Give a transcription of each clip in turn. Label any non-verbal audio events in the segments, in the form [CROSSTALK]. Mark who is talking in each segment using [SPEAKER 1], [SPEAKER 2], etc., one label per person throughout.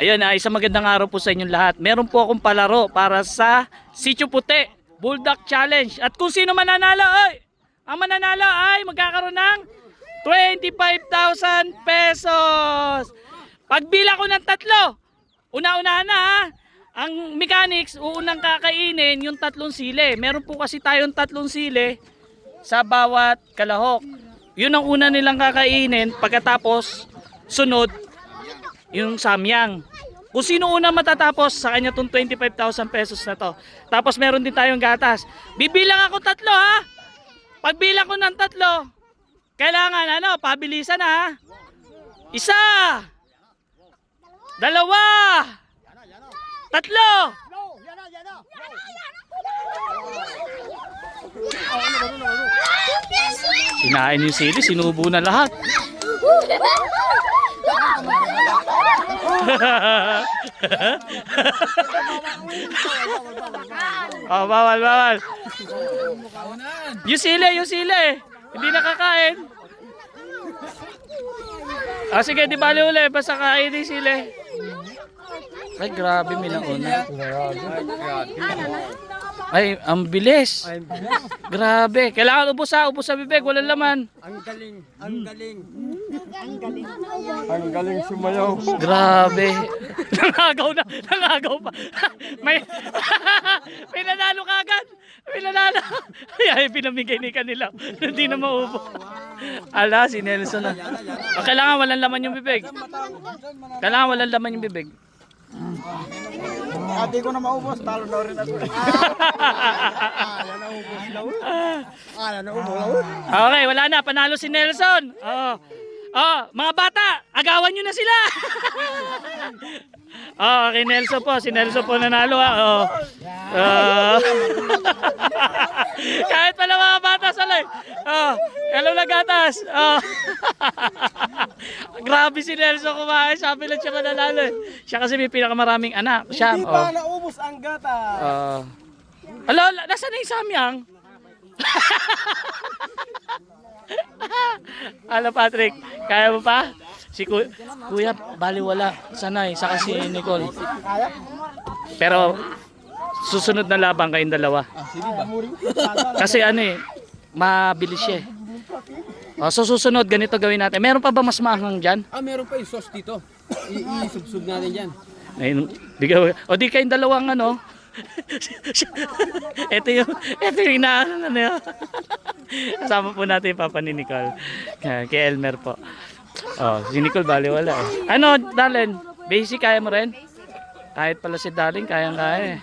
[SPEAKER 1] Ayun, ay isang magandang araw po sa inyong lahat. Meron po akong palaro para sa Sitio Puti Bulldog Challenge. At kung sino mananalo, ay, ang mananalo ay magkakaroon ng 25,000 pesos. Pagbila ko ng tatlo, una-unahan na ha. Ang mechanics, uunang kakainin yung tatlong sili. Meron po kasi tayong tatlong sili sa bawat kalahok. Yun ang una nilang kakainin. Pagkatapos, sunod, yung samyang. Kung sino una matatapos, sa kanya tong 25,000 pesos na to. Tapos meron din tayong gatas. Bibilang ako tatlo ha. Pagbilang ko ng tatlo, kailangan ano, pabilisan ha. Isa. Dalawa. Tatlo. Kinain yung sili, sinubo na lahat. [LAUGHS] oh, bawal, bawal. Yung yung sili. Hindi nakakain. Ah, sige, di bali uli. Basta kain yung sili. Ay, grabe, may nauna. Ay, ang bilis. Grabe. Kailangan ubos ha, ubos sa bibig, walang laman.
[SPEAKER 2] Ang galing, ang galing. Ang galing sumayaw.
[SPEAKER 1] Grabe. [LAUGHS] Nangagaw na, nangagaw pa. [LAUGHS] May, [LAUGHS] may nanalo ka agad. May nanalo. Ay, pinamigay ni kanila. Hindi na maubo. Ala, si Nelson na. Ah, kailangan walang laman yung bibig. Kailangan walang laman yung bibig.
[SPEAKER 2] Ate ko na maubos, talo na rin ako. Ayan na ubos daw. Ayan na ubos.
[SPEAKER 1] Okay, wala na. Panalo si Nelson. Oo. Oh, mga bata, agawan nyo na sila. [LAUGHS] oh, kay Nelson po. Si Nelson po nanalo ha. Oh. Oh. [LAUGHS] Kahit pala mga bata sa live. Oh, hello na gatas. Oh. [LAUGHS] Grabe si Nelson kumain. Sabi lang siya mananalo. eh. Siya kasi may pinakamaraming anak. Siya.
[SPEAKER 2] Hindi
[SPEAKER 1] Oh.
[SPEAKER 2] pa naubos ang gata.
[SPEAKER 1] Uh, alo, nasa na yung samyang? Alo Patrick, kaya mo pa? Si Ku- Kuya, baliwala. Sanay, saka si Nicole. Pero, susunod na laban kayong dalawa. Kasi ano eh, mabilis siya eh. O, so susunod, ganito gawin natin. Meron pa ba mas maanghang dyan?
[SPEAKER 3] Ah, meron pa yung sauce dito. Isubsub natin yan.
[SPEAKER 1] Ayun, di ka, o di kayong dalawang ano. ito yung, ito yung inaano na yun. Kasama po natin yung papa ni Nicole. Kay Elmer po. Oh, si Nicole bali wala eh. Ano, Dalen? Basic kaya mo rin? Kahit pala si Darling, kayang kaya eh.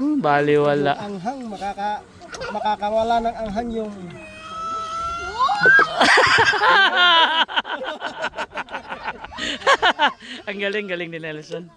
[SPEAKER 1] Hmm, bali wala.
[SPEAKER 2] Anghang, makaka, makakawala ng anghang yung... [LAUGHS]
[SPEAKER 1] Ang galing, galing ni Nelson.